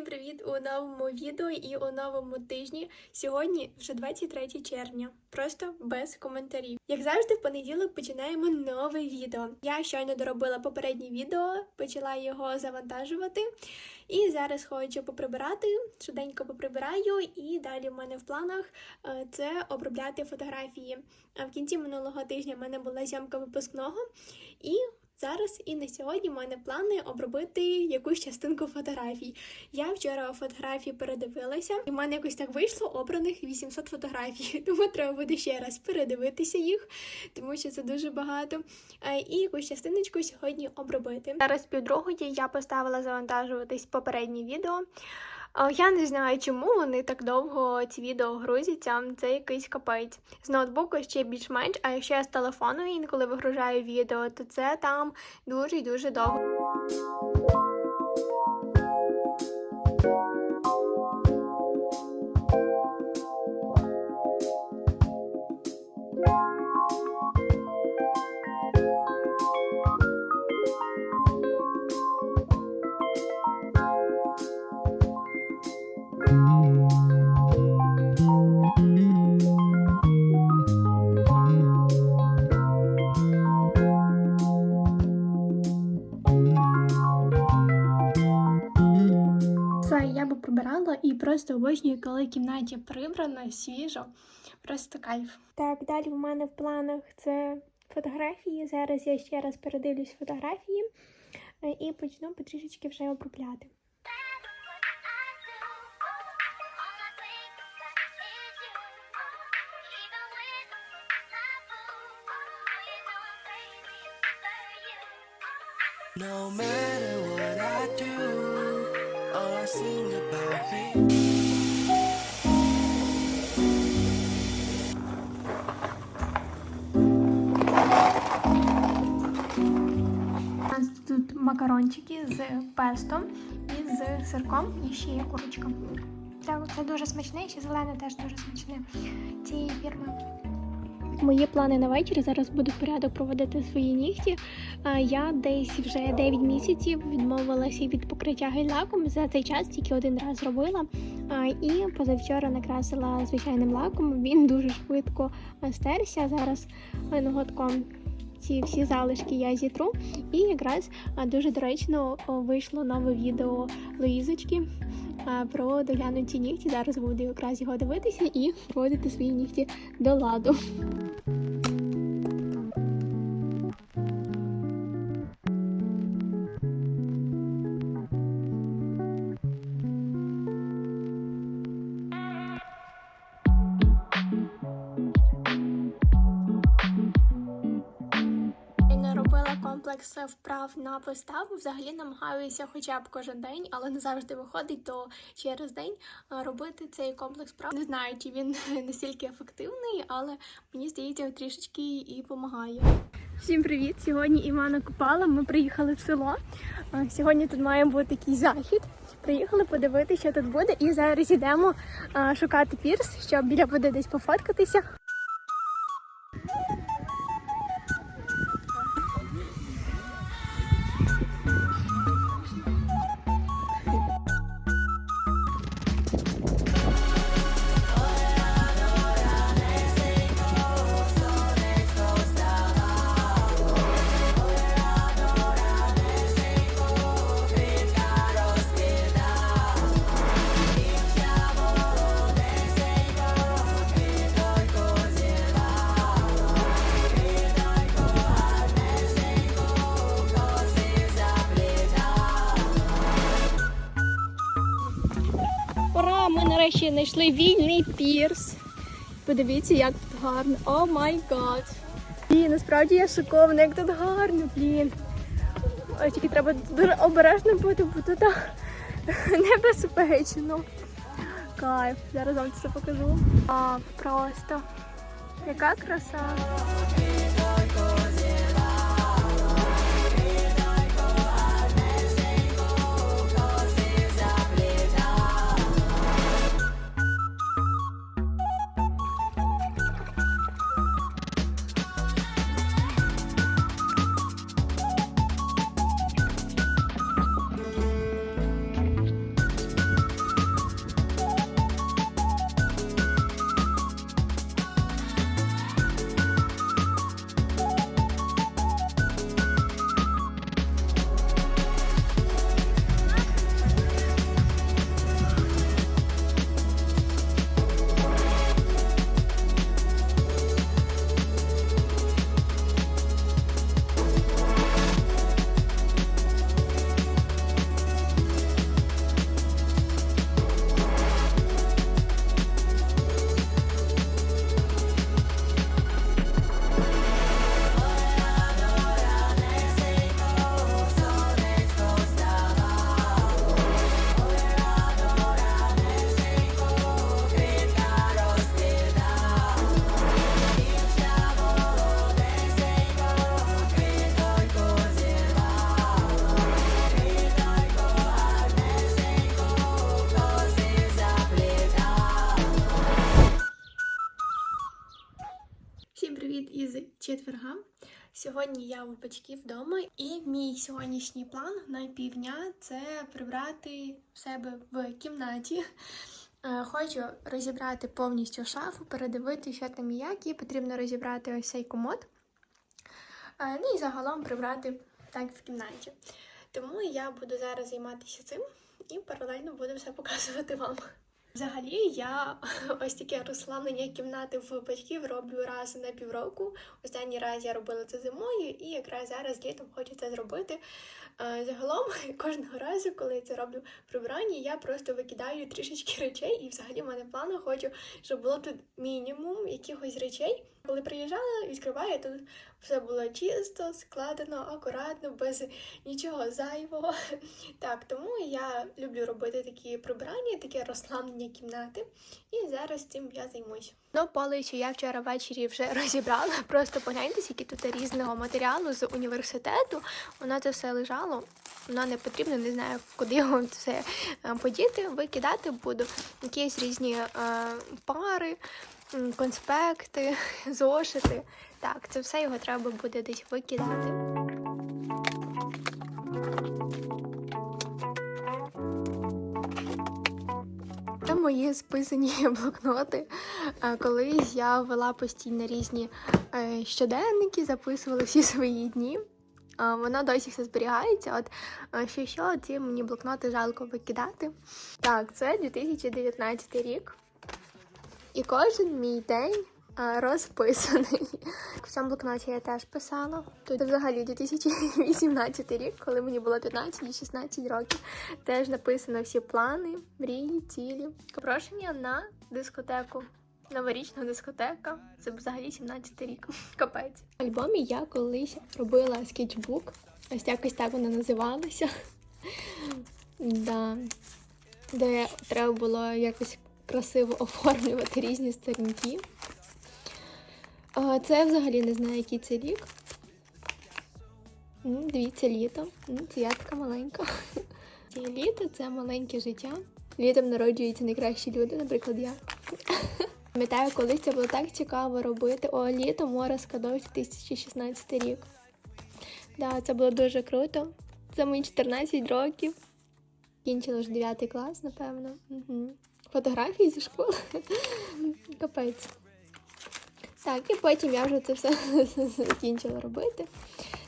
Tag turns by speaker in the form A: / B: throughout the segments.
A: Всім привіт у новому відео і у новому тижні. Сьогодні вже 23 червня, просто без коментарів. Як завжди, в понеділок починаємо нове відео. Я щойно доробила попереднє відео, почала його завантажувати. І зараз хочу поприбирати, швиденько поприбираю, і далі в мене в планах е, це обробляти фотографії. А в кінці минулого тижня в мене була зйомка випускного, і Зараз і на сьогодні в мене плани обробити якусь частинку фотографій. Я вчора фотографії передивилася, і в мене якось так вийшло обраних 800 фотографій. Тому треба буде ще раз передивитися їх, тому що це дуже багато. Е, І якусь частиночку сьогодні обробити. Зараз півдругої я поставила завантажуватись попереднє відео. Я не знаю, чому вони так довго ці відео грузяться. Це якийсь капець. З ноутбуку ще більш-менш, а якщо я з телефону інколи вигружаю відео, то це там дуже і дуже довго. Просто обожнюю, коли в кімнаті прибрано, свіжо. Просто кайф. Так, далі в мене в планах це фотографії. Зараз я ще раз передивлюсь фотографії е, і почну потрішечки вже обробляти.
B: No matter what I do, all I sing
A: макарончики з песто і з сирком, і ще є курочка. Так, це дуже смачне, і ще зелене теж дуже смачне цієї фірми. Мої плани на вечір зараз буду в порядок проводити свої нігті. Я десь вже 9 місяців відмовилася від покриття гель-лаком. За цей час тільки один раз зробила. І позавчора накрасила звичайним лаком. Він дуже швидко стерся. Зараз ноготком ці всі залишки я зітру. І якраз дуже доречно вийшло нове відео Луїзочки про доглянуті нігті. Зараз буду якраз його дивитися і проводити свої нігті до ладу. Комплекс на поставу. Взагалі намагаюся хоча б кожен день, але не завжди виходить, то через день робити цей комплекс вправ. Не знаю, чи він настільки ефективний, але мені здається, трішечки і допомагає. Всім привіт! Сьогодні Івана Купала. Ми приїхали в село. Сьогодні тут має бути такий захід. Приїхали подивитися, що тут буде, і зараз йдемо шукати пірс, щоб біля води десь пофоткатися. Нарешті знайшли вільний пірс. Подивіться, як тут гарно. О май гад. І насправді я шокована, як тут гарно, блін. Ой, тільки треба дуже обережно бути, бо тут небезпечно. Кайф. Зараз вам це покажу. А, просто. Яка краса. Сьогодні у батьків вдома, і мій сьогоднішній план на півдня це прибрати в себе в кімнаті. Е, Хочу розібрати повністю шафу, передивити, що там і як, і потрібно розібрати ось цей комод. Е, Ну і загалом прибрати так в кімнаті. Тому я буду зараз займатися цим і паралельно буду все показувати вам. Взагалі, я ось таке розслаблення кімнати в батьків роблю раз на півроку. Останній раз я робила це зимою, і якраз зараз літом хочу це зробити. Е, Загалом, кожного разу, коли я це роблю прибрання, я просто викидаю трішечки речей, і взагалі в мене плану хочу, щоб було тут мінімум якихось речей. Коли приїжджала, відкриваю, тут все було чисто, складено, акуратно, без нічого зайвого. Так, тому я люблю робити такі прибирання, таке розслаблення кімнати. І зараз цим я займусь. Ну, полицю я вчора ввечері вже розібрала. Просто погляньте, скільки тут різного матеріалу з університету. Воно це все лежало. Воно не потрібно, не знаю, куди його це е, подіти. Викидати буду. Якісь різні е, пари, конспекти, зошити. Так, це все його треба буде десь викидати. Це мої списані блокноти. Е, Колись я вела постійно різні е, щоденники, записувала всі свої дні. Е, Воно досі все зберігається. От що що ці мені блокноти жалко викидати. Так, це 2019 рік. І кожен мій день розписаний. В цьому блокноті я теж писала. Тут взагалі 2018 рік, коли мені було 15 і 16 років. Теж написано всі плани, мрії, цілі. Запрошення на дискотеку. Новорічна дискотека. Це взагалі 17 рік. Капець. В альбомі я колись робила скетчбук. Ось якось так воно називалося. Да. Де треба було якось красиво оформлювати різні сторінки. Це я взагалі не знаю, який це рік. Дивіться, літо. Це я така маленька. Це літо це маленьке життя. Літом народжуються найкращі люди, наприклад, я. Пам'ятаю, колись це було так цікаво робити. О, літо море скадовсь 2016 рік. Да, це було дуже круто. Це мені 14 років. Кінчила ж 9 клас, напевно. Угу. Фотографії зі школи. Капець. Так, і потім я вже це все закінчила робити.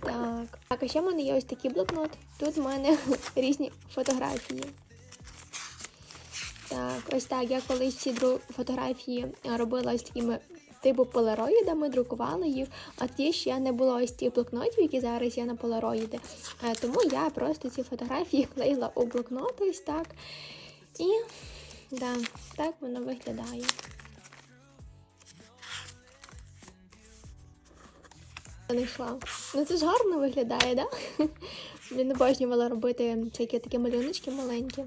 A: Так. Так, а ще в мене є ось такий блокнот. Тут в мене різні фотографії. Так, ось так. Я колись ці фотографії робила ось такими типу полароїдами, друкувала їх. А ті ще не було ось тих блокнотів, які зараз є на полароїди. Е, Тому я просто ці фотографії клеїла у блокнот ось так. І да, так воно виглядає. Знайшла. Ну це ж гарно виглядає, да? Він обожнювала робити всякі такі малюночки маленькі.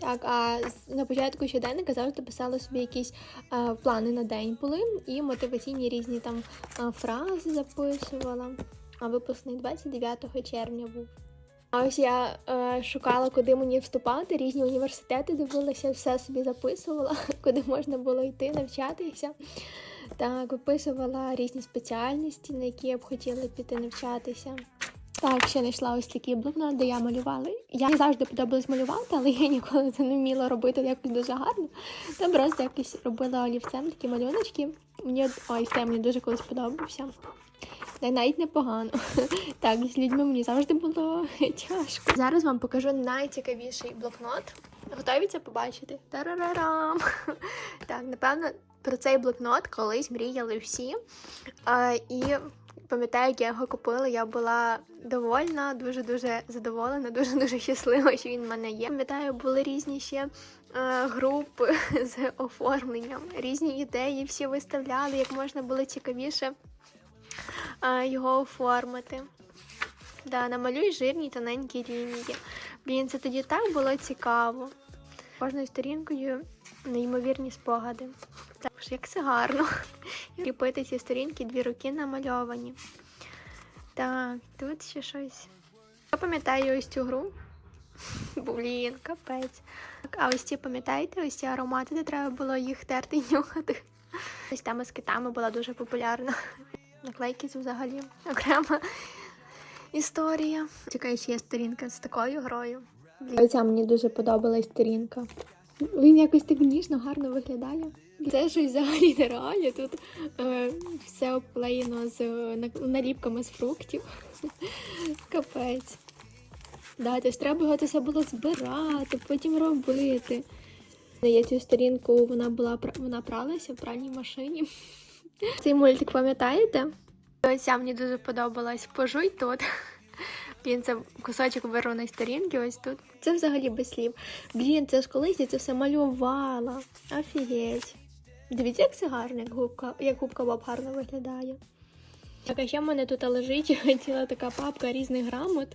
A: Так, а на початку щоденника завжди писала собі якісь е, плани на день були і мотиваційні різні там фрази записувала. А випускний 29 червня був. А ось я е, шукала, куди мені вступати, різні університети дивилася, все собі записувала, куди можна було йти, навчатися. Так, виписувала різні спеціальності, на які я б хотіла піти навчатися. Так, ще знайшла ось такий блокнот, де я малювала. Я мені завжди подобалось малювати, але я ніколи це не вміла робити якось дуже гарно. Та просто якось робила олівцем такі малюночки. Мені ой, це мені дуже колись подобався. Та навіть непогано. Так, з людьми мені завжди було тяжко. Зараз вам покажу найцікавіший блокнот. Готові це побачити? Тарарарам! Так, напевно, про цей блокнот колись мріяли всі. А, і пам'ятаю, як я його купила, я була довольна, дуже-дуже задоволена, дуже-дуже щаслива, що він в мене є. Пам'ятаю, були різні ще е, групи з оформленням, різні ідеї, всі виставляли, як можна було цікавіше е, його оформити. Да, намалюй жирні тоненькі лінії. Блін, це тоді так було цікаво. Кожною сторінкою неймовірні спогади. Так, як це гарно. Кріпити ці сторінки, дві руки намальовані. Так, тут ще щось. Я пам'ятаю ось цю гру. Блін, капець. А ось ці пам'ятаєте, ось ці аромати, де треба було їх терти і нюхати. Ось тема з китами була дуже популярна. Наклейки це взагалі окрема історія. Чекай, ще є сторінка з такою грою. Оця мені дуже подобалась сторінка. Він якось так ніжно, гарно виглядає. Це щось взагалі нереально. Тут е, все обклеєно з на- наліпками з фруктів. Капець. Да, тож треба його це було збирати, потім робити. Я цю сторінку вона була вона пралася в пральній машині. Цей мультик пам'ятаєте? Оця мені дуже подобалась. Пожуй тут. Він це кусочок вирваної сторінки, ось тут. Це взагалі без слів. Блін, це ж колись я це все малювала. Офігеть. Дивіться, як це гарно, як губка, як губка Боб гарно виглядає. Так, а ще в мене тут лежить ціла така папка різних грамот.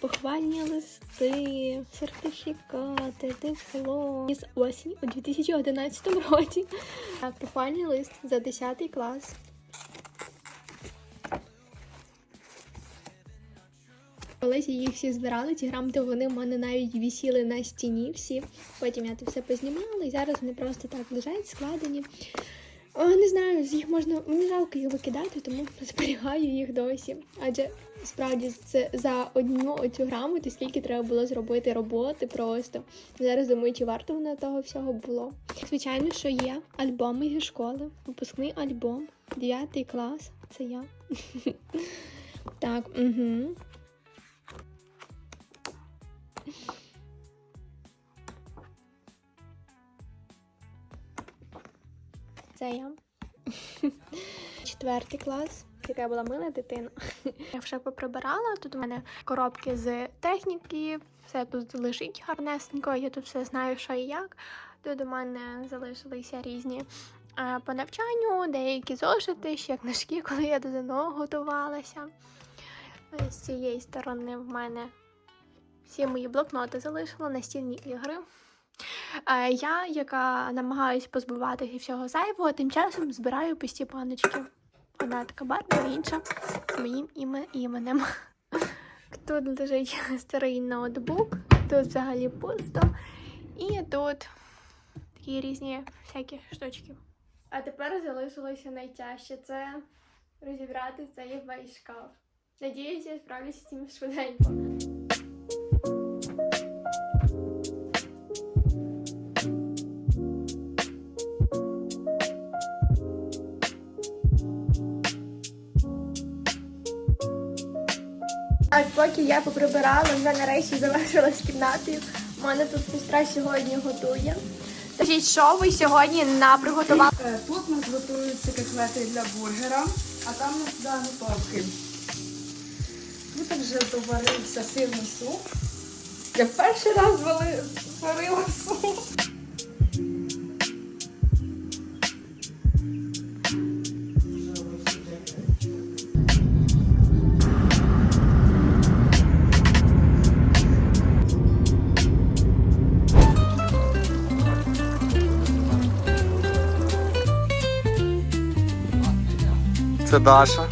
A: Похвальні листи, сертифікати, диплом. Із осінь у 2011 році. Так, похвальний лист за 10 клас. Колись їх всі збирала, ці грамоти вони в мене навіть висіли на стіні всі. Потім я це все познімала, і зараз вони просто так лежать, складені. О, не знаю, з їх можна мені жалко їх викидати, тому зберігаю їх досі. Адже справді це за одну оцю грамоту, скільки треба було зробити роботи просто. Зараз думаю, чи варто воно того всього було. Звичайно, що є альбоми зі школи, випускний альбом, 9 клас. Це я. Так, угу. Це я. Четвертий клас. Яка я була мила дитина. Я вже поприбирала. Тут у мене коробки з техніки, все тут лежить гарнесенько. Я тут все знаю, що і як. Тут у мене залишилися різні по навчанню, деякі зошити, ще книжки, коли я до ЗНО готувалася. З цієї сторони в мене всі мої блокноти залишила настільні ігри. Е, Я, яка намагаюсь позбуватися всього зайвого, тим часом збираю пусті паночки. Одна така барба, інша з моїм іменем. Тут лежить старий ноутбук, тут взагалі пусто. І тут такі різні всякі штучки. А тепер залишилося найтяжче це розібрати цей весь шкаф. Надіюся, я справлюся з цим швиденько. Поки я поприбирала, вже нарешті завершила з кімнатою. У мене тут сестра сьогодні готує. Скажіть, що ви сьогодні на приготували?
C: Е, Тут у нас готуються котлети для бургера, а там у нас заготовки. Тут вже доварився сирний суп. Я перший раз варила суп.
D: Це Даша.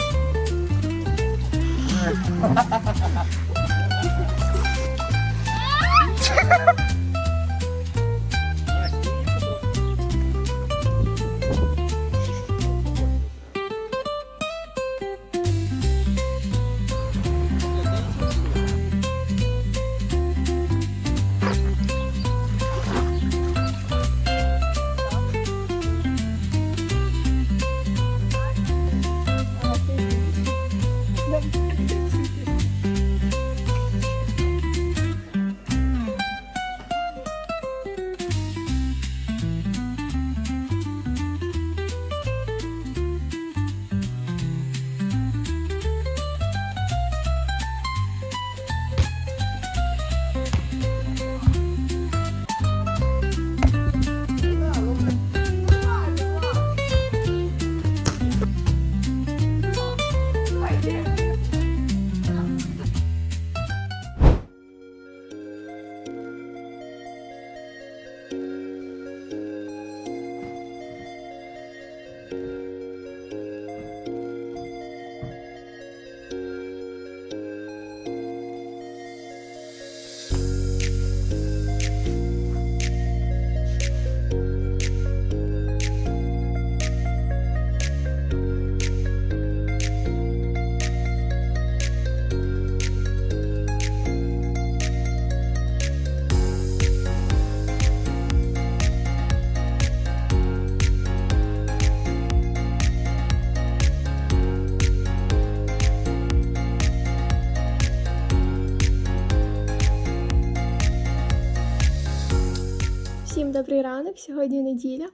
A: Добрий ранок. Сьогодні неділя.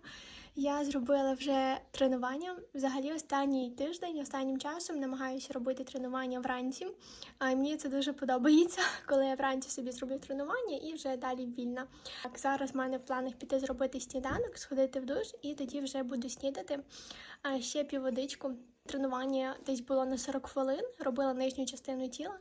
A: Я зробила вже тренування. Взагалі, останній тиждень, останнім часом намагаюся робити тренування вранці. Мені це дуже подобається, коли я вранці собі зроблю тренування і вже далі вільна. Так, зараз в мене в планах піти зробити сніданок, сходити в душ і тоді вже буду снідати. Ще пів водичку. Тренування десь було на 40 хвилин, робила нижню частину тіла.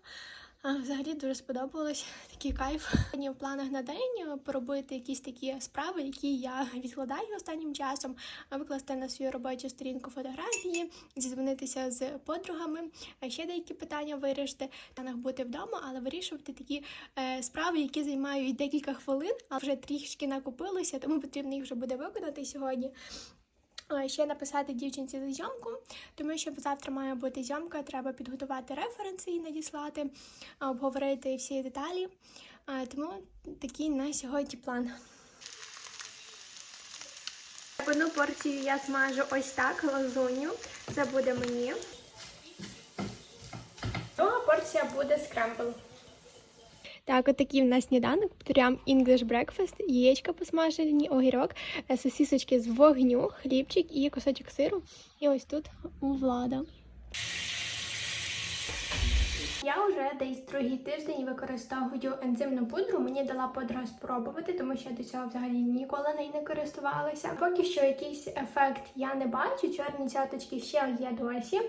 A: Взагалі дуже сподобалось такий кайф. Сьогодні в планах на день е, поробити якісь такі справи, які я відкладаю останнім часом, викласти на свою робочу сторінку фотографії, зізвонитися з подругами, ще деякі питання вирішити. Планах бути вдома, але вирішувати такі е, справи, які займають декілька хвилин, а вже трішки накопилося, тому потрібно їх вже буде виконати сьогодні. Е, Ще написати дівчинці за зйомку, тому що завтра має бути зйомка, треба підготувати референси і надіслати, обговорити всі деталі. Е, Тому такий на сьогодні план. Одну порцію я смажу ось так, лазуню. Це буде мені. Друга порція буде скрембл. Так, от такий в нас сніданок, прям English breakfast, яєчка посмажені, огірок, е, сосісочки з вогню, хлібчик і кусочок сиру. І ось тут влада. Я вже десь другий тиждень використовую ензимну пудру. Мені дала подруга спробувати, тому що я до цього взагалі ніколи нею не користувалася. Поки що якийсь ефект я не бачу. Чорні цяточки ще є досі.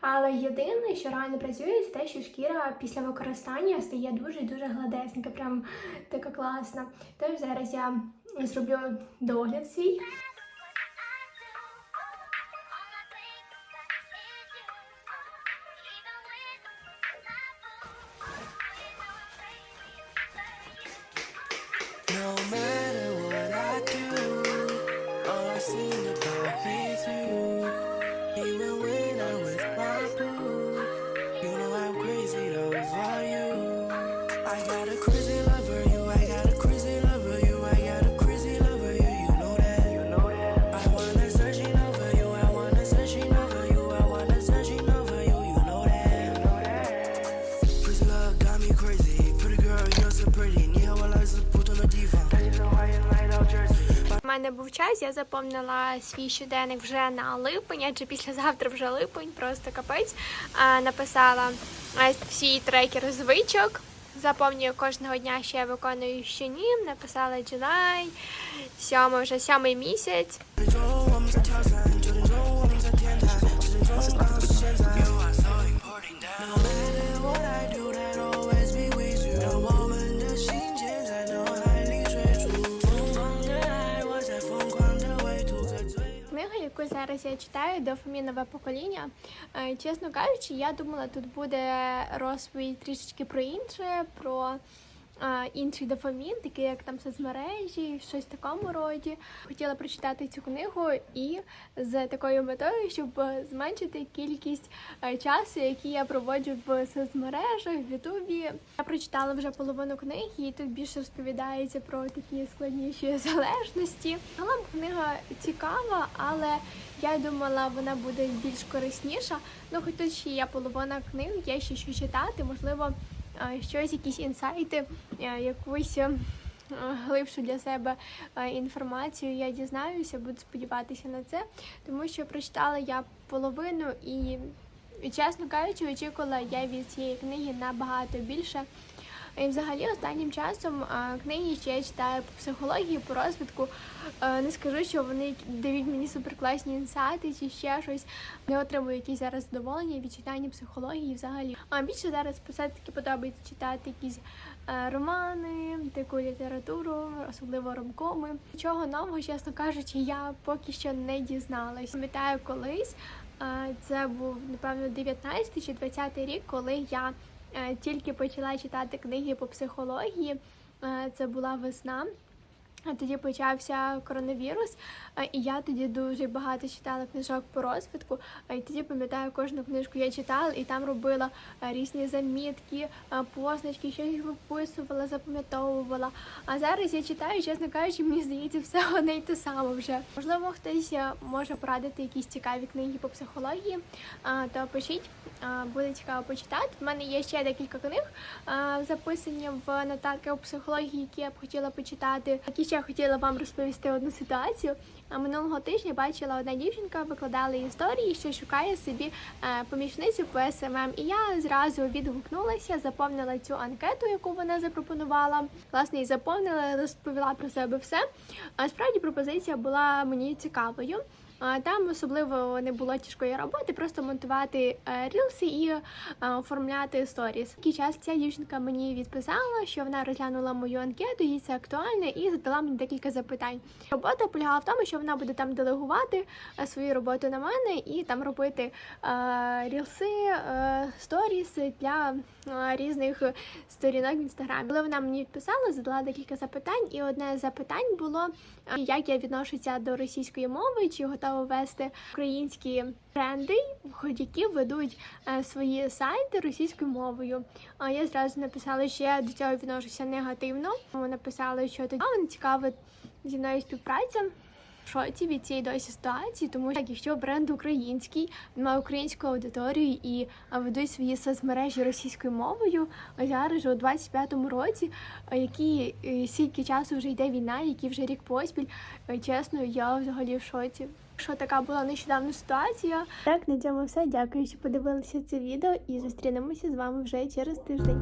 A: Але єдине, що реально працює, це те, що шкіра після використання стає дуже дуже гладесенька, прям така класна. Тож зараз я зроблю догляд свій. У мене був час, я заповнила свій щоденник вже на липень, адже післязавтра вже липень, просто капець. Написала свій трекер звичок. Заповнюю кожного дня, що я виконую щоднім. Написала July, сьомий вже сьомий місяць. Зараз я читаю, дофамінове покоління. Е, Чесно кажучи, я думала, тут буде розповідь трішечки про інше, про інший дофамін, такий як там соцмережі, щось в такому роді. Хотіла прочитати цю книгу і з такою метою, щоб зменшити кількість е, часу, який я проводжу в соцмережах, в Ютубі. Я прочитала вже половину книги, і тут більше розповідається про такі складніші залежності. Загалом книга цікава, але я думала, вона буде більш корисніша. Ну, хоч тут ще є половина книг, є ще що читати, можливо, щось, якісь інсайти, е, якусь. е, Глибшу для себе е, інформацію я дізнаюся, буду сподіватися на це, тому що прочитала я половину і, і чесно кажучи, очікувала я від цієї книги набагато більше. І взагалі останнім часом книги, що я читаю по психології, по розвитку, е, не скажу, що вони дають мені суперкласні інсайти чи ще щось. Не отримую якісь зараз задоволення від читання психології взагалі. А більше зараз все-таки подобається читати якісь е, романи, таку літературу, особливо ромкоми. Нічого нового, чесно кажучи, я поки що не дізналась. Пам'ятаю колись. е, Це був напевно 19 чи 20 рік, коли я тільки почала читати книги по психології. Е, Це була весна. Тоді почався коронавірус, і я тоді дуже багато читала книжок по розвитку. І тоді пам'ятаю, кожну книжку я читала і там робила різні замітки, позначки, щось виписувала, запам'ятовувала. А зараз я читаю, чесно кажучи, мені здається, все одне й те саме вже. Можливо, хтось е, може порадити якісь цікаві книги по психології, то пишіть, буде цікаво почитати. У мене є ще декілька книг записані в нотатки у психології, які я б хотіла почитати. Ще хотіла вам розповісти одну ситуацію. Минулого тижня бачила одна дівчинка, викладала історії, що шукає собі е, помічницю по СММ. І я зразу відгукнулася, заповнила цю анкету, яку вона запропонувала. Власне, і заповнила, розповіла про себе все. А справді пропозиція була мені цікавою. Там особливо не було тяжкої роботи, просто монтувати е, рілси і е, оформляти сторіс. Такий час ця дівчинка мені відписала, що вона розглянула мою анкету, їй це актуальне, і задала мені декілька запитань. Робота полягала в тому, що вона буде там делегувати е, свою роботу на мене і там робити рілси, сторіс для різних сторінок в інстаграмі. Коли вона мені відписала, задала декілька запитань, і одне з запитань було як я відношуся до російської мови, чи готова вести українські бренди, які ведуть е, свої сайти російською мовою. А я зразу написала, що я до цього відношуся негативно. Написали, що тоді не цікава зі мною співпраця. Шоці від цієї досі ситуації, тому що якщо бренд український, він має українську аудиторію і ведуть свої соцмережі російською мовою, а зараз у 25-му році, які е, часу вже йде війна, які вже рік поспіль, е, чесно, я взагалі в шоці. Що така була нещодавна ситуація. Так, на цьому все. Дякую, що подивилися це відео і зустрінемося з вами вже через тиждень.